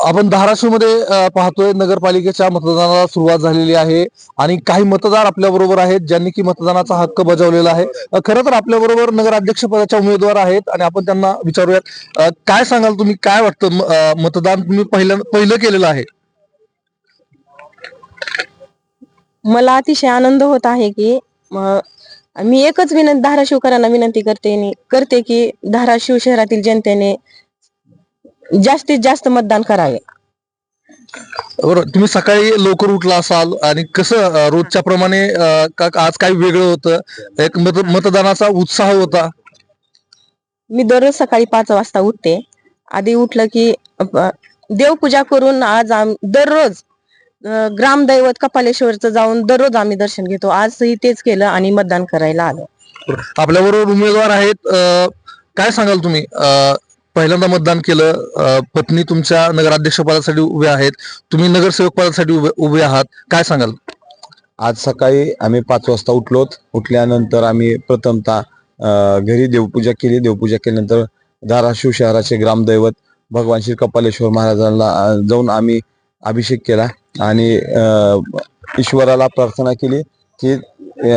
आपण धाराशिवमध्ये पाहतोय नगरपालिकेच्या मतदानाला सुरुवात झालेली आहे आणि काही मतदार आपल्या बरोबर आहेत ज्यांनी की मतदानाचा हक्क बजावलेला आहे. खर खरं तर आपल्या बरोबर नगराध्यक्ष पदाच्या उमेदवार आहेत आणि आपण त्यांना विचारूयात. काय सांगाल तुम्ही? काय वाटतं? मतदान तुम्ही पहिलं पहिलं केलेलं आहे? मला अतिशय आनंद होत आहे की मी एकच विनंती धाराशिवकरांना विनंती करते करते की धाराशिव शहरातील जनतेने जास्तीत जास्त मतदान करावे. बरोबर. तुम्ही सकाळी लवकर उठला असाल आणि कसं अ, रोजच्या प्रमाणे अ, का आज काही वेगळं होतं? एक मत मतदानाचा उत्साह होता? मी दररोज सकाळी पाच वाजता उठते. आधी उठलं की अ, देवपूजा करून आज आम दररोज अ, ग्रामदैवत कपालेश्वरचं जाऊन दररोज आम्ही दर्शन घेतो. आजही तेच केलं आणि मतदान करायला आलो. आपल्या बरोबर उमेदवार आहेत अ, काय सांगाल तुम्ही? अ, पहिल्यांदा मतदान केलं पत्नी तुमच्या नगराध्यक्ष पदासाठी उभे आहेत. तुम्ही नगरसेवक पदासाठी उभे उभे आहात. काय सांगाल? आज सकाळी आम्ही पाच वाजता उठलोत. उठल्यानंतर आम्ही प्रथमतः घरी देवपूजा केली. देवपूजा केल्यानंतर धाराशिव शहराचे ग्रामदैवत भगवान श्री कपालेश्वर महाराजांना जाऊन आम्ही अभिषेक केला आणि ईश्वराला प्रार्थना केली की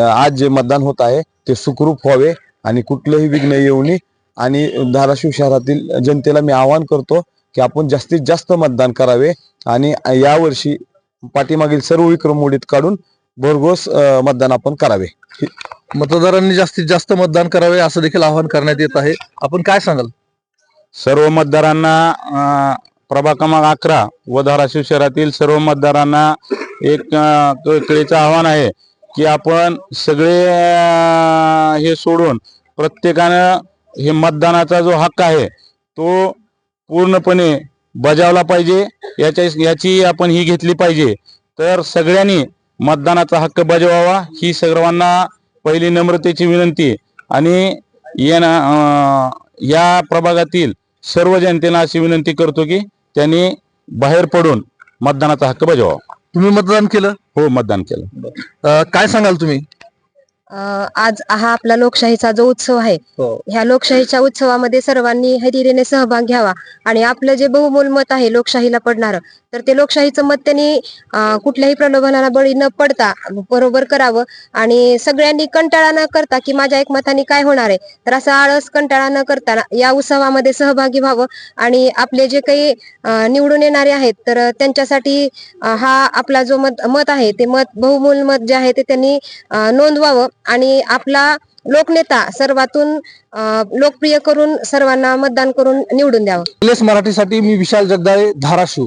आज जे मतदान होत आहे ते सुखरूप व्हावे आणि कुठलंही विघ्न येऊ नये. आणि धाराशिव शहरातील जनतेला मी आवाहन करतो की आपण जास्तीत जास्त मतदान करावे आणि यावर्षी पाठीमागील सर्व विक्रम मोडीत काढून भरघोस मतदान आपण करावे. मतदारांनी जास्तीत जास्त मतदान करावे असं देखील आवाहन करण्यात येत आहे. आपण काय सांगाल? सर्व मतदारांना प्रभाग क्रमांक अकरा व धाराशिव शहरातील सर्व मतदारांना एक कळीचं आव्हान आहे की आपण सगळे हे सोडून प्रत्येकानं हे मतदानाचा जो हक्क आहे तो पूर्णपणे बजावला पाहिजे. याच्या याची आपण ही घेतली पाहिजे. तर सगळ्यांनी मतदानाचा हक्क बजावावा. ही सर्वांना पहिली नम्रतेची विनंती. आणि येणा या प्रभागातील सर्व जनतेला अशी विनंती करतो की त्यांनी बाहेर पडून मतदानाचा हक्क बजावावा. तुम्ही मतदान केलं? हो मतदान केलं. काय सांगाल तुम्ही? आज हा आपला लोकशाहीचा जो उत्सव आहे ह्या लोकशाहीच्या उत्सवामध्ये सर्वांनी हरिरीने सहभाग घ्यावा आणि आपलं जे बहुमोल मत आहे लोकशाहीला पडणार तर ते लोकशाहीचं मत त्यांनी कुठल्याही प्रलोभनाला बळी न पडता बरोबर करावं आणि सगळ्यांनी कंटाळा न करता की माझ्या एक मताने काय होणार आहे? तर असं आळस कंटाळा न करता या उत्सवामध्ये सहभागी व्हावं आणि आपले जे काही निवडून येणारे आहेत तर त्यांच्यासाठी हा आपला जो मत मत आहे ते मत बहुमूल मत जे आहे ते त्यांनी नोंदवावं आणि आपला लोकनेता सर्वातून लोकप्रिय करून सर्वांना मतदान करून निवडून द्यावं. मराठीसाठी मी विशाल जगदाळे धाराशिव.